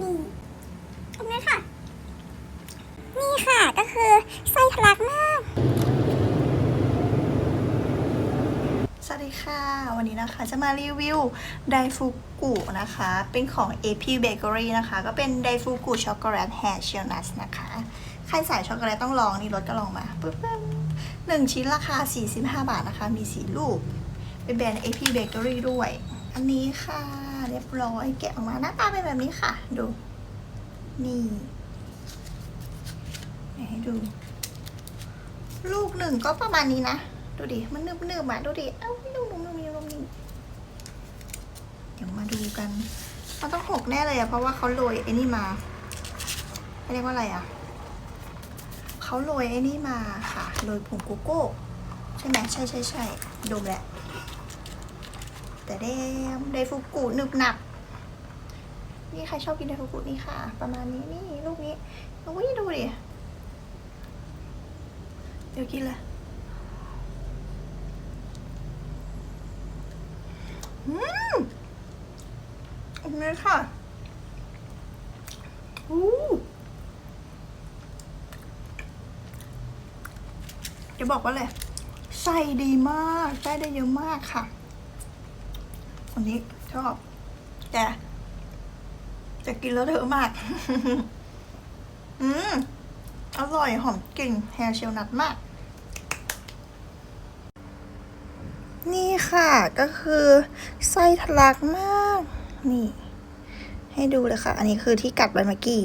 นี่ตรงนี้ค่ะ นี่ค่ะก็คือไส้ทะลักมาก สวัสดีค่ะ วันนี้นะคะจะมารีวิวไดฟูกุนะคะ เป็นของ AP Bakery นะคะ ก็เป็นไดฟูกุช็อกโกแลตแฮชเชลนัทนะคะ ใครใส่ช็อกโกแลตต้องลองนี่รถก็ลองมาปึ๊บปึ๊บหนึ่งชิ้นราคา 45 บาทนะคะ มีสีลูก เป็นแบรนด์ AP Bakery ด้วย อันนี้ค่ะ เรียบร้อยแกะออกมาหน้าตาเป็นแบบนี้ค่ะ ดู นี่ให้ดู ลูกหนึ่งก็ประมาณนี้นะ ดูดิ มันนึบนึบอะดูดิ เอ้านุ่มนุ่มนุ่มนุ่มนิ่เดี๋ยวมาดูกัน มันต้องหกแน่เลยอะ เพราะว่าเขาโรยไอ้นี่มาเขาเรียกว่าอะไรอะเขาโรยไอ้นี่มาค่ะ โรยผงโกโก้ ใช่ไหมใช่ใช่ใช่ดูแหละ แต่เดมไดฟูกุหนึบหนับ นี่ใครชอบกินไดฟูกุนี่ค่ะ ประมาณนี้นี่ลูกนี้โอ้ยดูดิ เดี๋ยวกินเลยอืมอันนี้ค่ะอู้จะบอกว่าเลยใส่ดีมากใส่ได้เยอะมากค่ะ นนี้ชอบ แต่จะกินแล้วเยอะมาก อืม อร่อยหอมกลิ่นแฮร์เชลนัทมาก นี่ค่ะก็คือไส้ทะลักมาก นี่ ให้ดูเลยค่ะ อันนี้คือที่กัดไปเมื่อกี้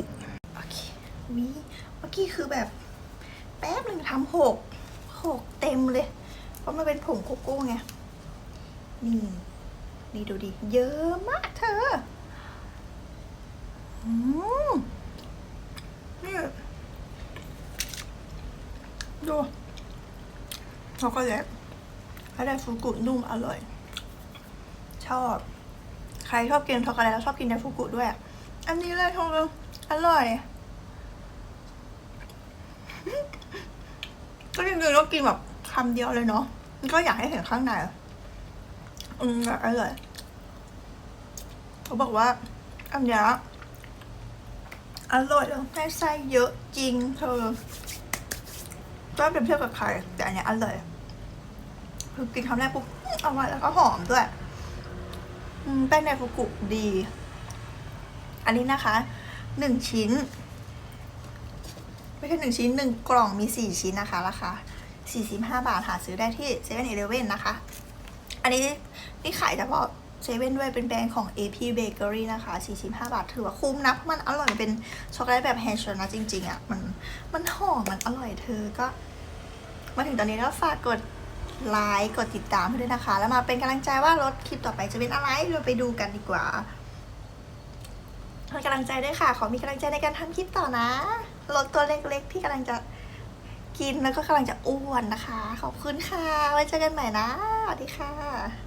โอเควิเมื่อกี้คือแบบ แป๊บหนึ่งทำหกหกเต็มเลย เพราะมันเป็นผงโกโก้ไง นี่ นี่ดูดิ เยอะมากเธออืมนี่ดูช็อกโกแลตถ้าได้ฟูกุนุ่มอร่อย ชอบ ใครชอบกินช็อกโกแลตแล้วชอบกินไดฟูกุด้วย อันนี้เลยทองอร่อยก็จริงๆต้องกินแบบคำเดียวเลยเนาะก็อยากให้เห็นข้างใน อืมอร่อยเขาบอกว่าอันนี้อร่อยแล้วได้ไส้เยอะจริงเธอก็เปรียบเทียบกับใครแต่อันเนี้ยอร่อยคือกินคำแรกปุ๊บอื้ออร่อยแล้วก็หอมด้วยอืมแป้งไดฟูกุดี อันนี้นะคะหนึ่งชิ้น ไม่ใช่หนึ่งชิ้นหนึ่งกล่องมีสี่ชิ้นนะคะราคาสี่สิบห้าบาทหาซื้อได้ที่เซเว่นอีเลเว่นนะคะ อันนี้ นี่ขายเฉพาะเซเว่นด้วยเป็นแบรนด์ของ AP Bakery นะคะ 45 บาท ถือว่าคุ้มนะ เพราะมันอร่อยเป็นช็อกโกแลตแบบแฮชนะจริง ๆอะ มันมันหอมมันอร่อยเธอก็ มาถึงตอนนี้แล้วฝากกดไลค์กดติดตามด้วยนะคะ แล้วมาเป็นกำลังใจว่ารถคลิปต่อไปจะเป็นอะไรเราไปดูกันดีกว่าให้กำลังใจด้วยค่ะ ขอมีกำลังใจในการทำคลิปต่อนะรถตัวเล็กๆ ที่กำลังจะกินแล้วก็กำลังจะอ้วนนะคะ ขอบคุณค่ะ ไว้เจอกันใหม่นะ สวัสดีค่ะ